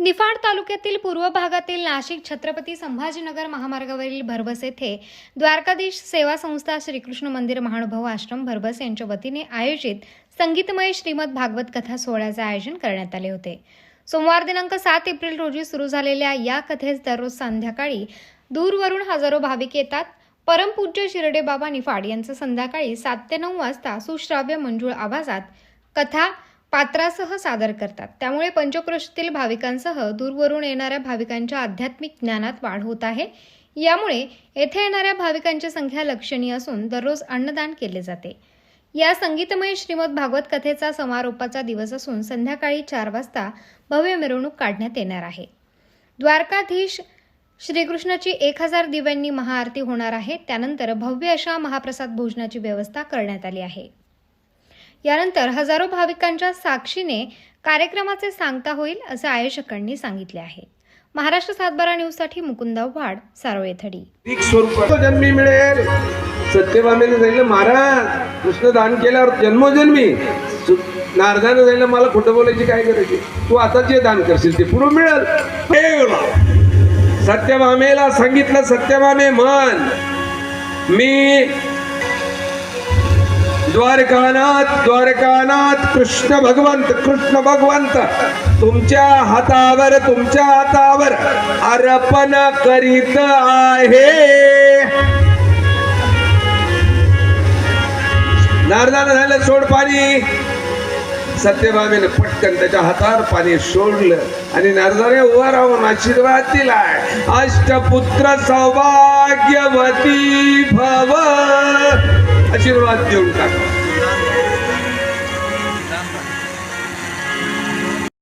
निफाड तालुक्यातील पूर्व भागातील नाशिक छत्रपती संभाजीनगर महामार्गावरील भरबस येथे द्वारकाधीश सेवा संस्था श्रीकृष्ण मंदिर महानुभाव आश्रम भरबस यांच्या वतीने आयोजित संगीतमय श्रीमद भागवत कथा सोहळ्याचे आयोजन करण्यात आले होते. सोमवार दिनांक सात एप्रिल रोजी सुरू झालेल्या या कथेस दररोज संध्याकाळी दूरवरून हजारो भाविक येतात. परमपूज्य शिरडे बाबा निफाड यांचं संध्याकाळी सात ते नऊ वाजता सुश्राव्य मंजूळ आवाजात कथा पात्रासह सादर करतात. त्यामुळे पंचक्रोशीतील भाविकांसह दूरवरून येणाऱ्या भाविकांच्या आध्यात्मिक ज्ञानात वाढ होत आहे. यामुळे येथे येणाऱ्या भाविकांची संख्या लक्षणीय असून दररोज अन्नदान केले जाते. या संगीतमय श्रीमद भागवत कथेचा समारोपाचा दिवस असून संध्याकाळी चार वाजता भव्य मिरवणूक काढण्यात येणार आहे. द्वारकाधीश श्रीकृष्णाची एक हजार दिव्यांनी महाआरती होणार आहे. त्यानंतर भव्य अशा महाप्रसाद भोजनाची व्यवस्था करण्यात आली आहे. यानंतर हजारो भाविकांच्या साक्षीने कार्यक्रमाचे सांगता होईल असं आयोजकांनी सांगितले आहे. महाराष्ट्र सातबारा न्यूजसाठी मुकुंद वाड सारोळे थडी. स्वरूप जन्मी मिळेल. सत्यभामेने सांगितलं महाराज कृष्ण दान केल्यावर जन्मोजन्मी. सु- नारदाने सांगितलं मला खोटं बोलायची काय करायची तू आता जे दान करशील ते पूर्ण मिळेल. सत्यभामेला सांगितलं सत्यभामे म्हण मी द्वारकानाथ द्वारकानाथ कृष्ण भगवंत कृष्ण भगवंत तुमच्या हातावर तुमच्या हातावर अर्पण करीत आहे. नारदानं झालं सोड पाणी. सत्यभामेने पटकन त्याच्या हातावर पाणी सोडलं आणि नारदाने उभा राहून आशीर्वाद दिलाय. अष्टपुत्र सौभाग्यवती भव. आशीर्वाद देऊन टाका